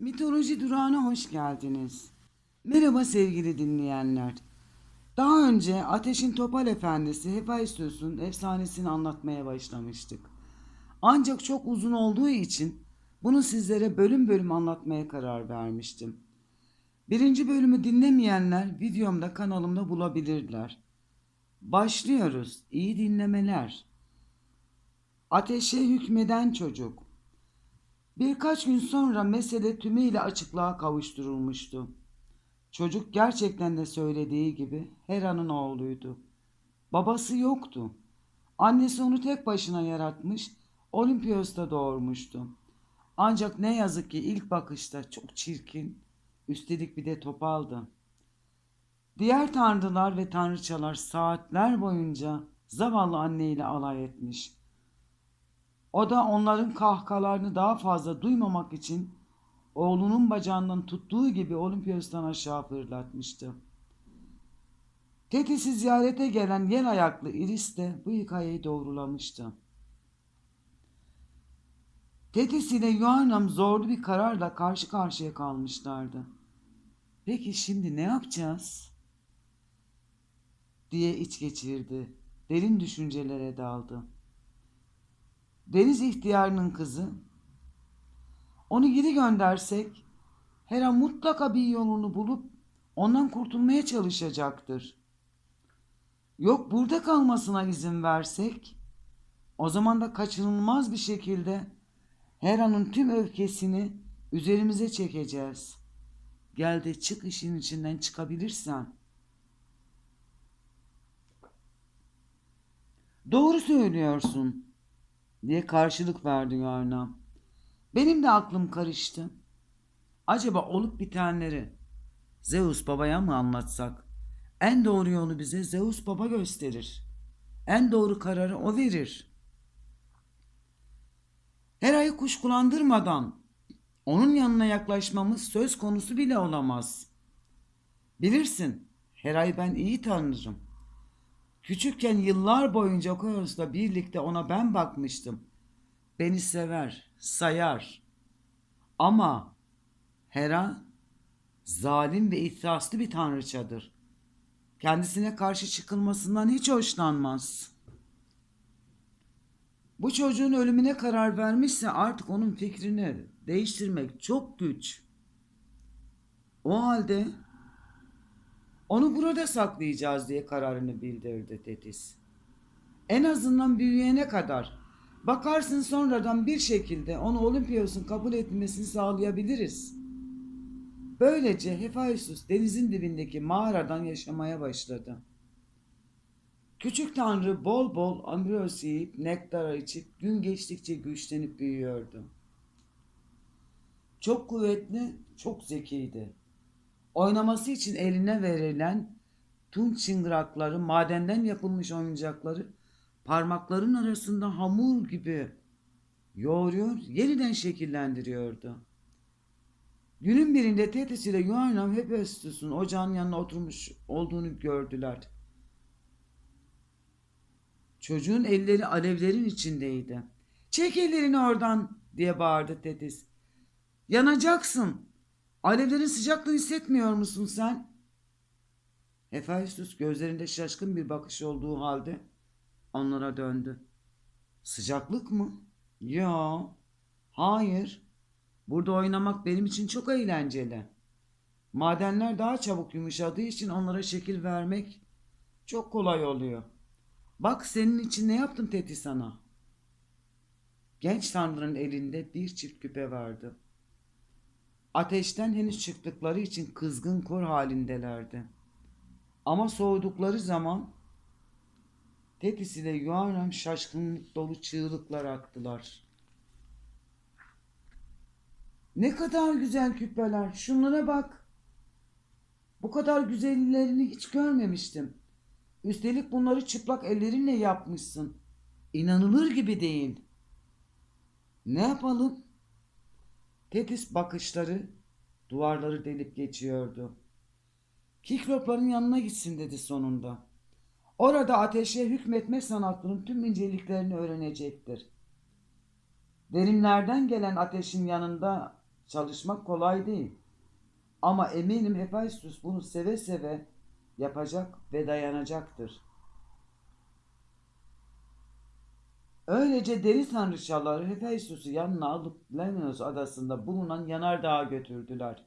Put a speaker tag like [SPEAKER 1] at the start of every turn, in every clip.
[SPEAKER 1] Mitoloji durağına hoş geldiniz. Merhaba sevgili dinleyenler. Daha önce Ateşin Topal Efendisi Hephaistos'un efsanesini anlatmaya başlamıştık. Ancak çok uzun olduğu için bunu sizlere bölüm bölüm anlatmaya karar vermiştim. Birinci bölümü dinlemeyenler videomda kanalımda bulabilirler. Başlıyoruz. İyi dinlemeler. Ateşe hükmeden çocuk. Birkaç gün sonra mesele tümüyle açıklığa kavuşturulmuştu. Çocuk gerçekten de söylediği gibi Hera'nın oğluydu. Babası yoktu. Annesi onu tek başına yaratmış, Olimpios'ta doğurmuştu. Ancak ne yazık ki ilk bakışta çok çirkin, üstelik bir de topaldı. Diğer tanrılar ve tanrıçalar saatler boyunca zavallı anneyle alay etmiş. O da onların kahkahalarını daha fazla duymamak için oğlunun bacağından tuttuğu gibi Olimpios'tan aşağı fırlatmıştı. Tetis'i ziyarete gelen yel ayaklı Iris de bu hikayeyi doğrulamıştı. Tetis ile Yuanam zorlu bir kararla karşı karşıya kalmışlardı. Peki şimdi ne yapacağız? diye iç geçirdi. Derin düşüncelere daldı. Deniz ihtiyarının kızı. Onu geri göndersek Hera mutlaka bir yolunu bulup ondan kurtulmaya çalışacaktır. Yok burada kalmasına izin versek o zaman da kaçınılmaz bir şekilde Hera'nın tüm öfkesini üzerimize çekeceğiz. Gel de çık işin içinden çıkabilirsen. Doğru söylüyorsun diye karşılık verdi Yarna. Benim de aklım karıştı. Acaba olup bitenleri Zeus babaya mı anlatsak? En doğru yolu bize Zeus baba gösterir. En doğru kararı o verir. Hera'yı kuşkulandırmadan onun yanına yaklaşmamız söz konusu bile olamaz. Bilirsin, Hera'yı ben iyi tanırım. Küçükken yıllar boyunca Koyos'la birlikte ona ben bakmıştım. Beni sever, sayar. Ama Hera zalim ve ihtiraslı bir tanrıçadır. Kendisine karşı çıkılmasından hiç hoşlanmaz. Bu çocuğun ölümüne karar vermişse artık onun fikrini değiştirmek çok güç. O halde onu burada saklayacağız diye kararını bildirdi Tetis. En azından büyüyene kadar. Bakarsın sonradan bir şekilde onu Olimpios'un kabul etmesini sağlayabiliriz. Böylece Hephaistos denizin dibindeki mağaradan yaşamaya başladı. Küçük tanrı bol bol ambros yiyip nektar içip gün geçtikçe güçlenip büyüyordu. Çok kuvvetli, çok zekiydi. Oynaması için eline verilen tunç çıngırakları, madenden yapılmış oyuncakları parmakların arasında hamur gibi yoğuruyor, yeniden şekillendiriyordu. Günün birinde Tetis ile Yuanam Hephaistos'un ocağın yanına oturmuş olduğunu gördüler. Çocuğun elleri alevlerin içindeydi. Çek ellerini oradan diye bağırdı Tetis. Yanacaksın. Alevlerin sıcaklığını hissetmiyor musun sen? Hephaistos gözlerinde şaşkın bir bakış olduğu halde onlara döndü. Sıcaklık mı? Yo. Hayır. Burada oynamak benim için çok eğlenceli. Madenler daha çabuk yumuşadığı için onlara şekil vermek çok kolay oluyor. Bak senin için ne yaptım Teti sana. Genç tanrının elinde bir çift küpe vardı. Ateşten henüz çıktıkları için kızgın kor halindelerdi. Ama soğudukları zaman Tetis ile Yuanam şaşkınlık dolu çığlıklar attılar. Ne kadar güzel küpeler. Şunlara bak. Bu kadar güzellerini hiç görmemiştim. Üstelik bunları çıplak ellerinle yapmışsın. İnanılır gibi değil. Ne yapalım? Tetis bakışları duvarları delip geçiyordu. Kiklopların yanına gitsin dedi sonunda. Orada ateşe hükmetme sanatının tüm inceliklerini öğrenecektir. Derinlerden gelen ateşin yanında çalışmak kolay değil. Ama eminim Hephaistos bunu seve seve yapacak ve dayanacaktır. Öylece deniz tanrıçaları Hephaistos'u yanına alıp Lemnos adasında bulunan yanardağa götürdüler.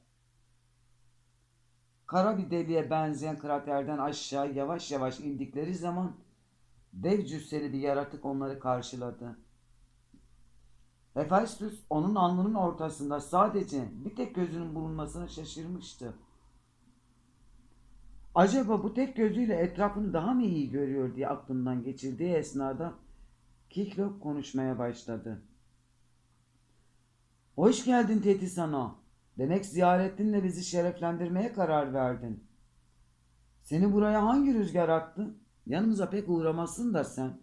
[SPEAKER 1] Kara bir deliğe benzeyen kraterden aşağı yavaş yavaş indikleri zaman dev cüsseli bir yaratık onları karşıladı. Hephaistos onun alnının ortasında sadece bir tek gözünün bulunmasına şaşırmıştı. Acaba bu tek gözüyle etrafını daha mı iyi görüyor diye aklından geçirdiği esnada Kiklop konuşmaya başladı. Hoş geldin Tetisana. Demek ziyaretinle bizi şereflendirmeye karar verdin. Seni buraya hangi rüzgar attı? Yanımıza pek uğramazsın da sen.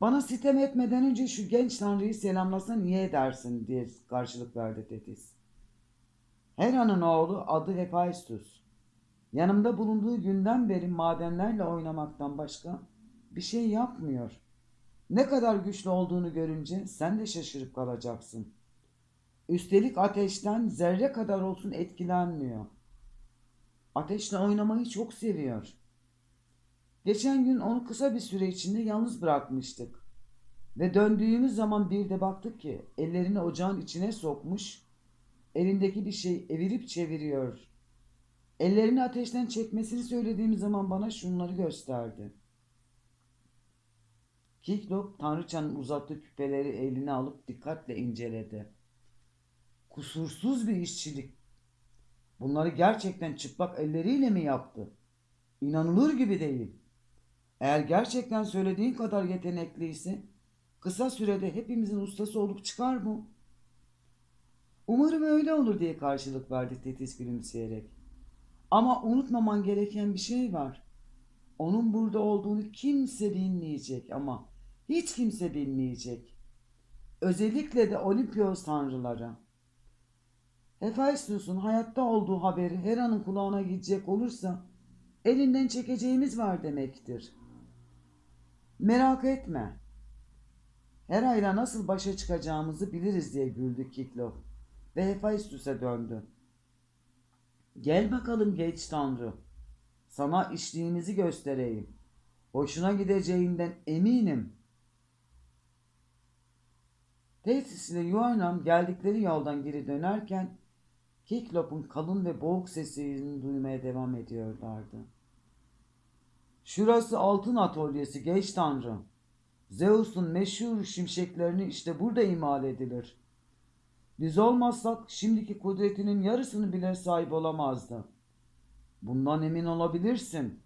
[SPEAKER 1] Bana sitem etmeden önce şu genç tanrıyı selamlasan niye edersin diye karşılık verdi Tetis. Hera'nın oğlu adı Hephaistos. Yanımda bulunduğu günden beri madenlerle oynamaktan başka bir şey yapmıyor. Ne kadar güçlü olduğunu görünce sen de şaşırıp kalacaksın. Üstelik ateşten zerre kadar olsun etkilenmiyor. Ateşle oynamayı çok seviyor. Geçen gün onu kısa bir süre içinde yalnız bırakmıştık. Ve döndüğümüz zaman bir de baktık ki ellerini ocağın içine sokmuş, elindeki bir şey evirip çeviriyor. Ellerini ateşten çekmesini söylediğim zaman bana şunları gösterdi. Kiklop Tanrıçanın uzattığı küpeleri eline alıp dikkatle inceledi. Kusursuz bir işçilik. Bunları gerçekten çıplak elleriyle mi yaptı? İnanılır gibi değil. Eğer gerçekten söylediğin kadar yetenekliyse kısa sürede hepimizin ustası olup çıkar mı? Umarım öyle olur diye karşılık verdi Tetis gülümseyerek. Ama unutmaman gereken bir şey var. Onun burada olduğunu kimse bilmeyecek ama hiç kimse bilmeyecek. Özellikle de Olimpios tanrıları. Hephaistos'un hayatta olduğu haberi Hera'nın kulağına gidecek olursa elinden çekeceğimiz var demektir. Merak etme. Hera ile nasıl başa çıkacağımızı biliriz diye güldü Kiklov ve Hephaistos'a döndü. Gel bakalım genç tanrı. Sana işliğimizi göstereyim. Hoşuna gideceğinden eminim. Tesis ile geldikleri yoldan geri dönerken Kiklop'un kalın ve boğuk sesini duymaya devam ediyorlardı. Şurası altın atölyesi geç tanrı. Zeus'un meşhur şimşeklerini işte burada imal edilir. Biz olmazsak şimdiki kudretinin yarısını bile sahip olamazdı. Bundan emin olabilirsin.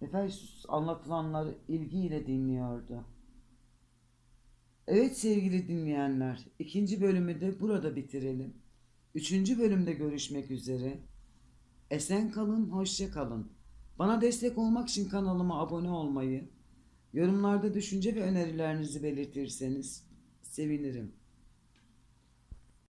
[SPEAKER 1] Efesus anlatılanları ilgiyle dinliyordu. Evet sevgili dinleyenler, ikinci bölümü de burada bitirelim. Üçüncü bölümde görüşmek üzere. Esen kalın, hoşça kalın. Bana destek olmak için kanalıma abone olmayı, yorumlarda düşünce ve önerilerinizi belirtirseniz sevinirim.